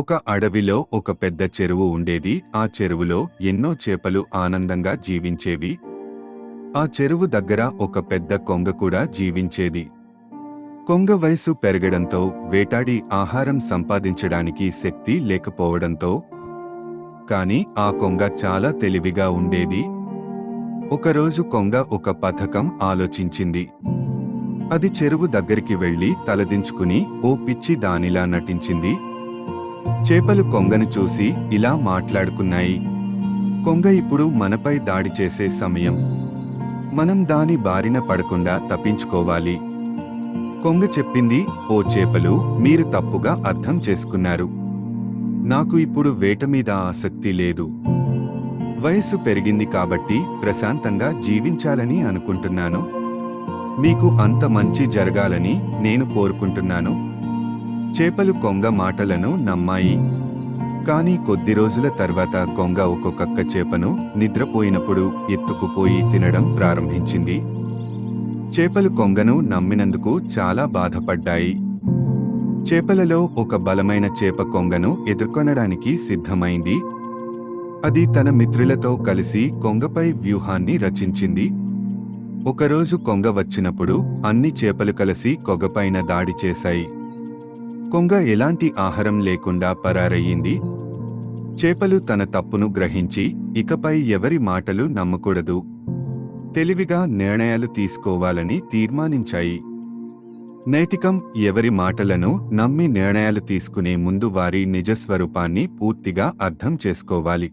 ఒక అడవిలో ఒక పెద్ద చెరువు ఉండేది. ఆ చెరువులో ఎన్నో చేపలు ఆనందంగా జీవించేవి. ఆ చెరువు దగ్గర ఒక పెద్ద కొంగ కూడా జీవించేది. కొంగ వయసు పెరగడంతో వేటాడి ఆహారం సంపాదించడానికి శక్తి లేకపోవడంతో కాని ఆ కొంగ చాలా తెలివిగా ఉండేది. ఒకరోజు కొంగ ఒక పథకం ఆలోచించింది. అది చెరువు దగ్గరికి వెళ్ళి తలదించుకుని ఓ పిచ్చి దానిలా నటించింది. చేపలు కొంగను చూసి ఇలా మాట్లాడుకున్నాయి. కొంగ ఇప్పుడు మనపై దాడి చేసే సమయం. మనం దాని బారిన పడకుండా తప్పించుకోవాలి. కొంగ చెప్పింది ఓ చేపలు మీరు తప్పుగా అర్థం చేసుకున్నారు. నాకు ఇప్పుడు వేట మీద ఆసక్తి లేదు. వయస్సు పెరిగింది కాబట్టి ప్రశాంతంగా జీవించాలని అనుకుంటున్నాను. మీకు అంత మంచి జరగాలని నేను కోరుకుంటున్నాను. చేపలు కొంగ మాటలను నమ్మాయి. కానీ కొద్ది రోజుల తర్వాత కొంగ ఒక్కొక్క చేపను నిద్రపోయినప్పుడు ఎత్తుకుపోయి తినడం ప్రారంభించింది. చేపలు కొంగను నమ్మినందుకు చాలా బాధపడ్డాయి. చేపలలో ఒక బలమైన చేప కొంగను ఎదుర్కొనడానికి సిద్ధమైంది. అది తన మిత్రులతో కలిసి కొంగపై వ్యూహాన్ని రచించింది. ఒకరోజు కొంగ వచ్చినప్పుడు అన్ని చేపలు కలిసి కొగపైన దాడి చేశాయి. కొంగ ఎలాంటి ఆహారం లేకుండా పరారయ్యింది? చేపలు తన తప్పును గ్రహించి ఇకపై ఎవరి మాటలు నమ్మకూడదు. తెలివిగా నిర్ణయాలు తీసుకోవాలని తీర్మానించాయి. నైతికం ఎవరి మాటలను నమ్మి నిర్ణయాలు తీసుకునే ముందు వారి నిజస్వరూపాన్ని పూర్తిగా అర్థం చేసుకోవాలి.